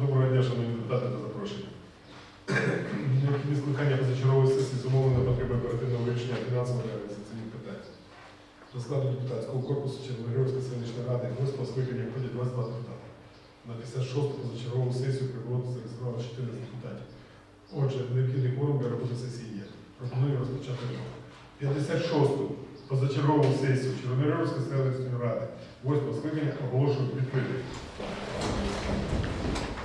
Доброго дня, шановні депутати та запрошені. Необхідність скликання позачергової сесії зумовлено потреби оперативного вирішення фінансових та організаційних питань. До складу депутатського корпусу Червоногорської селищної ради восьмого скликання входять 22 депутати. На 56-ту позачергову сесію прибуло зареєстровано 14 депутатів. Отже, необхідний кворум для роботи сесії є. Пропоную розпочати роботу. 56-ту позачергову сесію Червоногорської селищної ради восьмого скликання оголошую відкритою.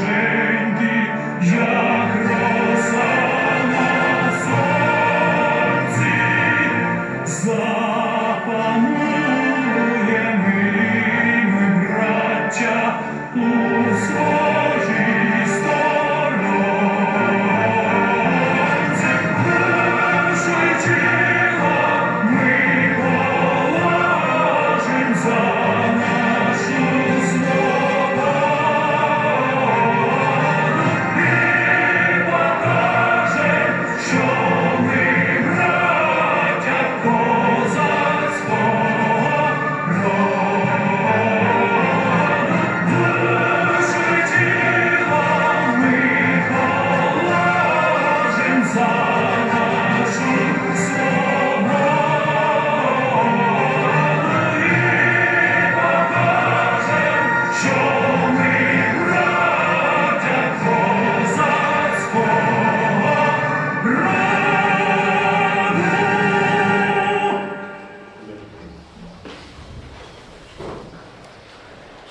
вороженьки,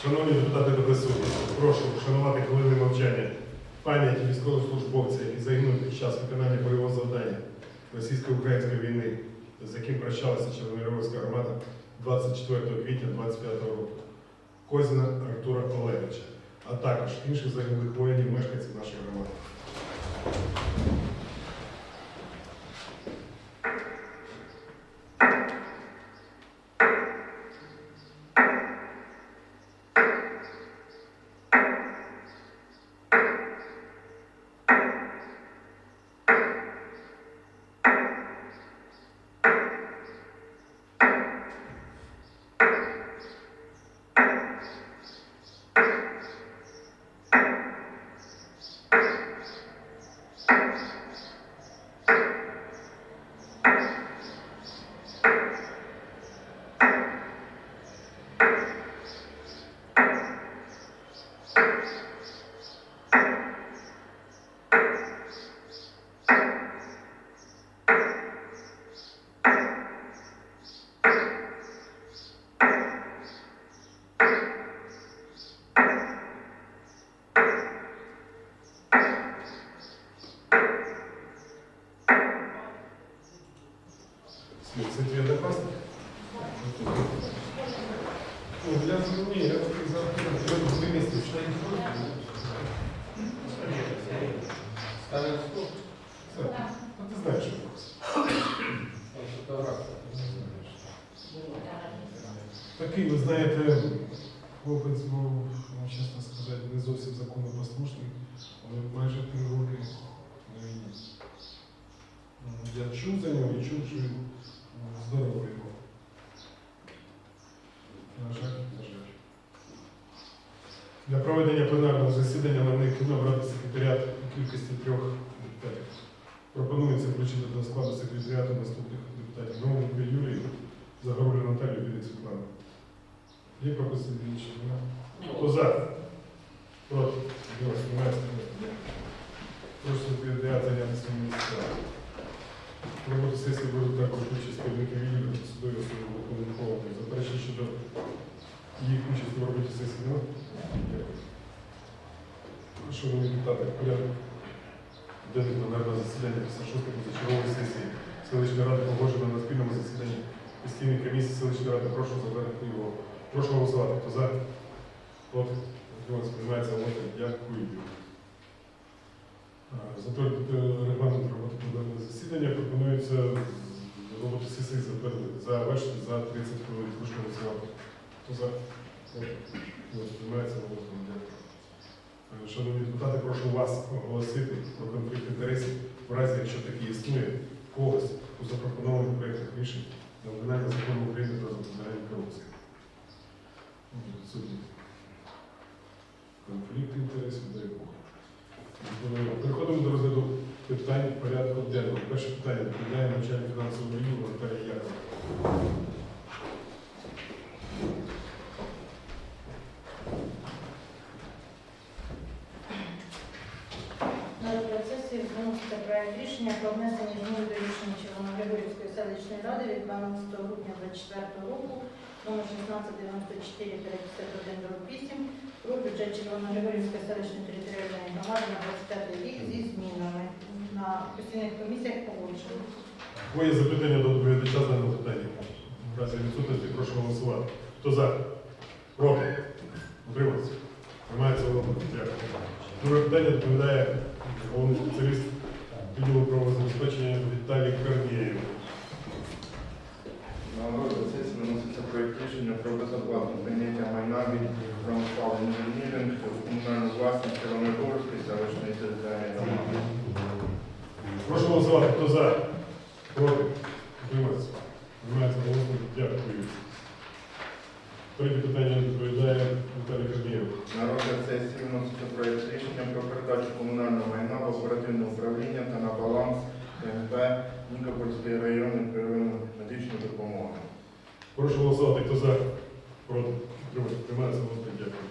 Шановні депутати та прошу вшанувати хвилини мовчання пам'яті військовослужбовця, які загинули під час виконання бойового завдання російсько-української війни, з яким прощалася Червоногорська громада 24 квітня 25 року, Козіна Артура Олеговича, а також інших загиблих воїнів, мешканців нашої громади. Це твій однокласник? Ну, я розумію, я зараз ви місці читаєте. Ставим стоп. Ну, ти знаєш, що. Такий, ви знаєте, хлопець був, ну, чесно сказати, не зовсім законопослушний, але майже три роки на війні. Я чув за нього і чув, що він м, здоровий був. На жаль, на жаль. Для проведення пленарного засідання нам необхідно обрати секретаріат у кількості трьох депутатів. Пропонується включити до складу секретаріату наступних депутатів. Новинку Юрію, Загорулю Наталію, Білик Світлану. Є пропозиції інші? Хто за? Проти? Діло знімається. Прошу секретаріат зайняти свої місця. В роботі сесії будуть також участь керівники відділу та судові особи виконувати. Заперечень щодо їх участі в роботі сесії нема? Дякую. Шановні депутати, порядок денний пленарного засідання 56-ї позачергової сесії селищної ради погоджено на спільному засіданні постійної комісії селищної ради. Прошу затвердити його Прошу голосувати. Хто за? Проти? Утримався? Приймається. Дякую. Затвердити регламент роботи пленарного засідання пропонується роботу сесії завершити за 30 хвилин. Прошу голосувати. Хто за? Приймається. Е, Шановні депутати, прошу вас оголосити про конфлікт інтересів в разі, якщо такий існує, когось у запропонованих проєктах рішень на виконання закону України про запобігання корупції. Конфлікт інтересів дай Бог. Переходимо до розгляду питань порядку денного. Перше питання доповідає начальник фінансового відділу Наталія Якова. На розгляд сесії проект рішення про внесення змін до рішення Червоногригорівської селищної ради від 12 грудня 2024 року номер 1694 8 про бюджет Червоногригорівської селищної територіальної громади на 25 рік зі змінами. На постійних комісіях погоджено. Бо є запитання до доповідача з даного питання. В разі відсутності прошу голосувати. Хто за? Проти? Утримався? Приймається голова. Дякую. Друге питання доповідає головний спеціаліст відділу правозабезпечення Віталій Корнієв. На розгляд сесії виноситься проєкт рішення про безоплатне прийняття майна від Промислав інженіринг в комунальну власність Червоногорської селищної територіальної громади. Прошу голосувати. Хто за? Проти? Утримався? Приймається голосно. Дякую. Третє питання доповідає Віталій Корнієв. На розгляд сесії виноситься проєкт рішення про передачу комунального майна в оперативне управління та на баланс КНП Нікопольської допомоги. Прошу голосувати. Хто за? Проти? Утримався? Приймається голосно. Дякую.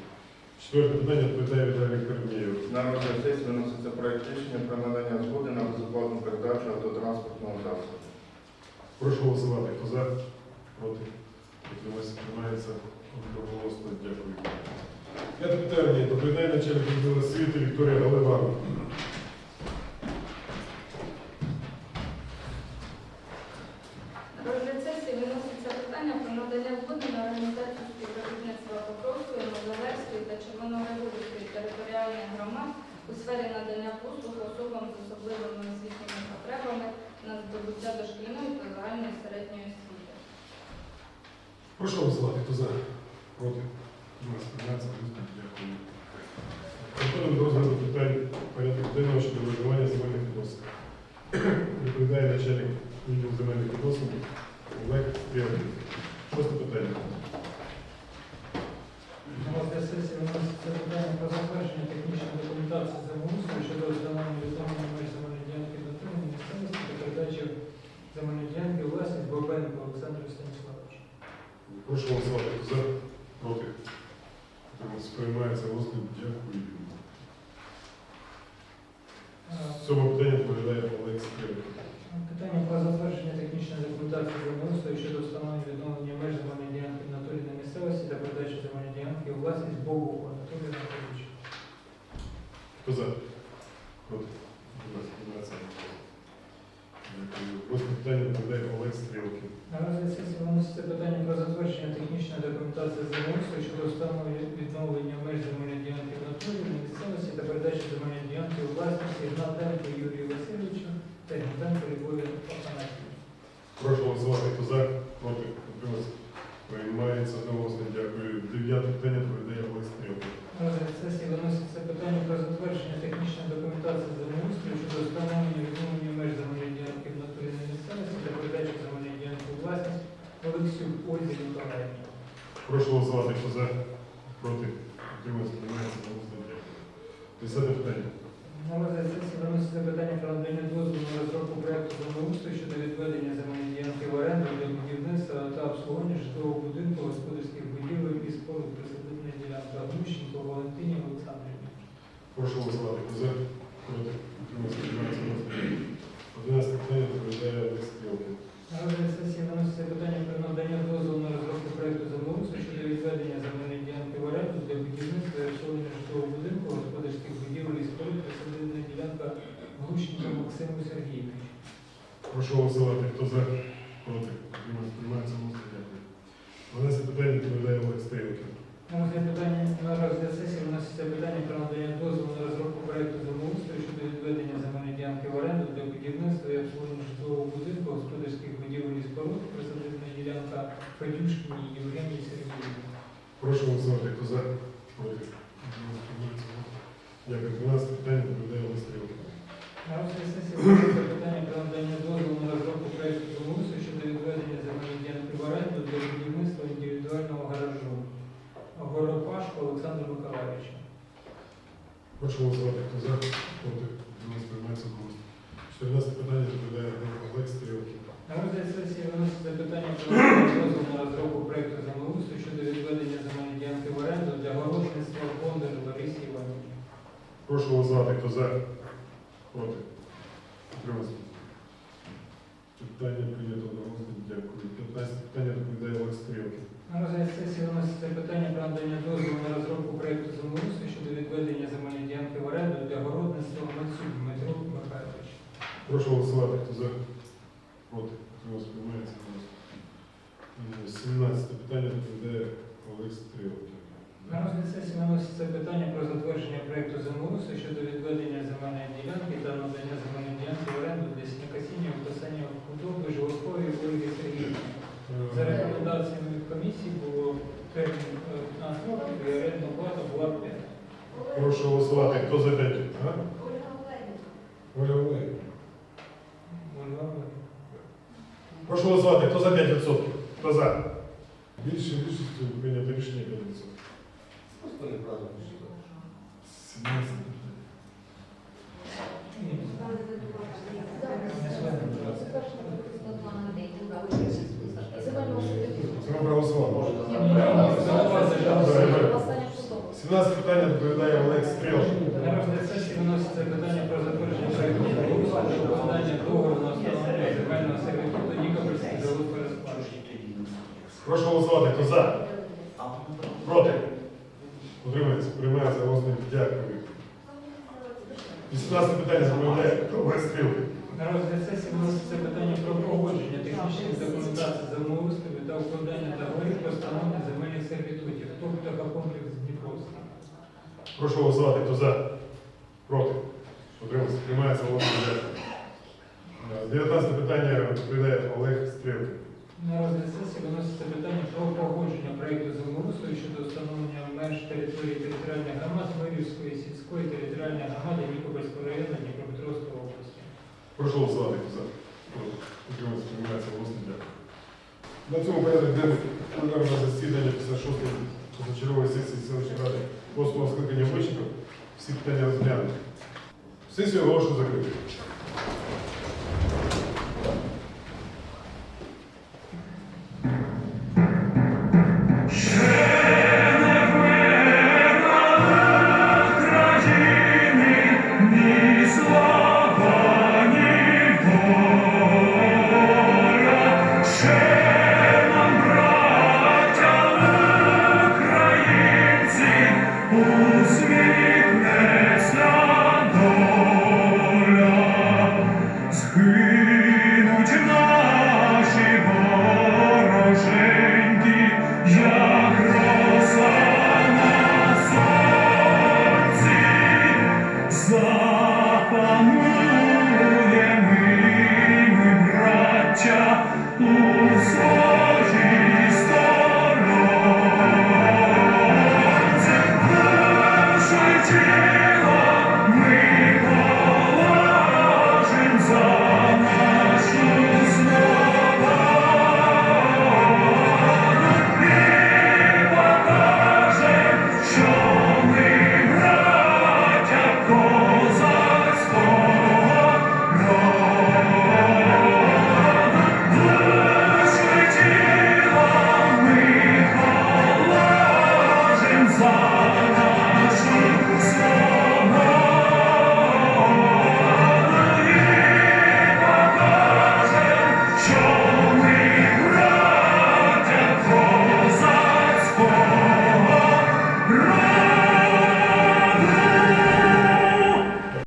Четверте питання доповідає Віталій Корнієв. На розгляд сесії виноситься проєкт рішення про надання згоди на безоплатну передачу автотранспортного засобу. Прошу голосувати. Хто за? Проти? Утримався? Приймається одноголосно. Дякую. П'яте питання доповідає начальник відділу освіти Вікторія Галиварова. Надання згоди на співробітництва Покровської, Мозолевської та Червоногорівської територіальних громад у сфері надання послуг особам з особливими освітніми потребами на здобуття дошкільної та загальної середньої освіти. Прошу голосувати. Хто за? Проти? Утримався? Приймається одноголосно. Дякую. Переходимо до розгляду питань порядку денного щодо виживання земельних відносин. Доповідає начальник відділу земельних відносин Олег Стрілин. Шосте питання. На розгляд сесії виноситься питання про затвердження технічної документації землеустрою щодо встановлення відновлення меж земельної ділянки натурної місцевості та передачі земельної ділянки у власність Бабенко Олександру Станіславовичу. Прошу голосувати. Хто за? Проти? Утримався? Приймається розгляд. Дякую. Сьоме питання доповідає Олег Стрілин. Питання про затвердження технічної документації землеустрою щодо встановлення відновлення меж земельної ділянки в натурі на місцевості та передачі земельної ділянки у власність Богу Анатолію Анатолійовичу. Хто за? Проти? Утримався? Приймається одноголосно. Дякую. Восьме питання доповідає Олег Стрілкін. На розгляд сесії виноситься питання про затвердження технічної документації землеустрою щодо встановлення відновлення меж земельної ділянки в натурі на місцевості та передачі земельної ділянки у власність Ігнатенко Юрію Васильовичу та Ігнатенко Любові Афанасьівні. Прошу голосувати. Хто за? Проти? Утримався? Приймається одноголосно. Дякую. Дев'яте питання доповідає Олег Стрілкін. На розгляд сесії виноситься питання про затвердження технічної документації землеустрою щодо встановлення відновлення меж земельної ділянки в натурі на місцевості та передачі земельної ділянки у власність Олексюк Ользі Миколаївні. Прошу голосувати. Хто за? Проти? Утримався? Приймається одноголосно. Дякую. Десяте питання. На розгляд сесії виноситься питання про надання дозволу на розробку проекту землеустрою щодо відведення земельної діянки в оренду для будівництва та обслуговування житлового будинку, господарських будівель і споруд присадибної ділянки Глущенко Валентині Олександрівні. Прошу голосувати. За? Проти? Одинадцяте питання доповідає Стрілкін. На розгляд сесії виноситься питання про надання дозволу на розробку проекту землеустрою щодо відведення земельної ділянки в оренду для будівництва і обслуговування житлового будинку, господарських будівель і споруд присадибної ділянка Глущенко Максиму Сергійовичу. Прошу голосувати. Хто за? Проти? Приймається одноголосно. Дякую. Одинадцяте питання доповідає Олег Стрілкін. виноситься питання про надання дозволу на розробку проекту землеустрою щодо відведення земельної ділянки в оренду для будівництва і обслуговування житлового будинку, господарських будівель і споруд, присадибна ділянка Федюшкіні Євгенії Сергіївні. Прошу голосувати, хто за, проти. Дякую. 12 питання доповідає Олег Стрілка. На розгляд сесії виноситься питання про надання дозволу на розробку проекту землеустрою щодо відведення земельної ділянки в оренду для будівництва індивідуального гаражу. Горопашко Олександру Миколаївичу. Прошу голосувати, хто за, проти. Голос приймається голосно. 14 питання доповідає Олег Стрілка. На розгляд сесії виноситься питання про надання дозволу на розробку проекту землеустрою щодо відведення земельної ділянки в оренду для городництва Бондар Ларисі Іванівні. Прошу голосувати, хто за, проти. Утримався. Питання прийнято одноголосно. Дякую. 15 питання доповідає Олег Стрілка. На розгляд сесії виноситься питання про надання дозволу на розробку проекту землеустрою щодо відведення земельної ділянки в оренду для городництва Мацюк Дмитро Михайлович. Прошу голосувати, хто за, проти. Утримався. Приймається голосно. Е, 17 питання доповідає Олег Стрілка. На розгляд сесії виноситься питання про затвердження проекту землеустрою щодо відведення земельної ділянки та надання земельної ділянки в оренду для снікосіння виписання худоби Жолокової Ольги Сергіївни. За рекомендаціями комісії було термін е, 15 років і орендна плата була 5. Прошу голосувати, хто за 5? Прошу голосувати, хто за 5%? Хто за? Більше більшістю прийнято рішення 5%. Просто неправильно читав. 17 питання. Ні, не сведено, будь ласка. Це ми проголосували. Останнє 17 питання доповідає Олег Стрілка. На розгляд сесії виноситься питання про затвердження проекту землеустрою щодо укладання договору Прошу голосувати, хто за? Проти? Утримується, приймається голосно. Дякую. 18 питання доповідає Олег Стрілка. На розгляд сесії виноситься питання про погодження технічних документацій землеустрою та укладання договорів про встановлення земельних сервітутів. ТОП «Птахокомплекс Дніпровська. Прошу голосувати, хто за? Проти? Утримується, приймається голосно. Дякую. Е, 19 питання доповідає Олег Стрілка. На розгляд сесії виноситься питання про погодження проєкту землеустрою щодо встановлення меж території територіальних громад Мирівської сільської територіальної громади Нікопольського району Дніпропетровської області. Прошу голосувати, за? Утримується, приймається голосно. Дякую. На цьому порядок денний пленарне засідання після 6-ї позачергової сесії селищної ради 8 скликання вичерпав. Всі питання розглянуті. Сесію оголошую закритою. Herr, du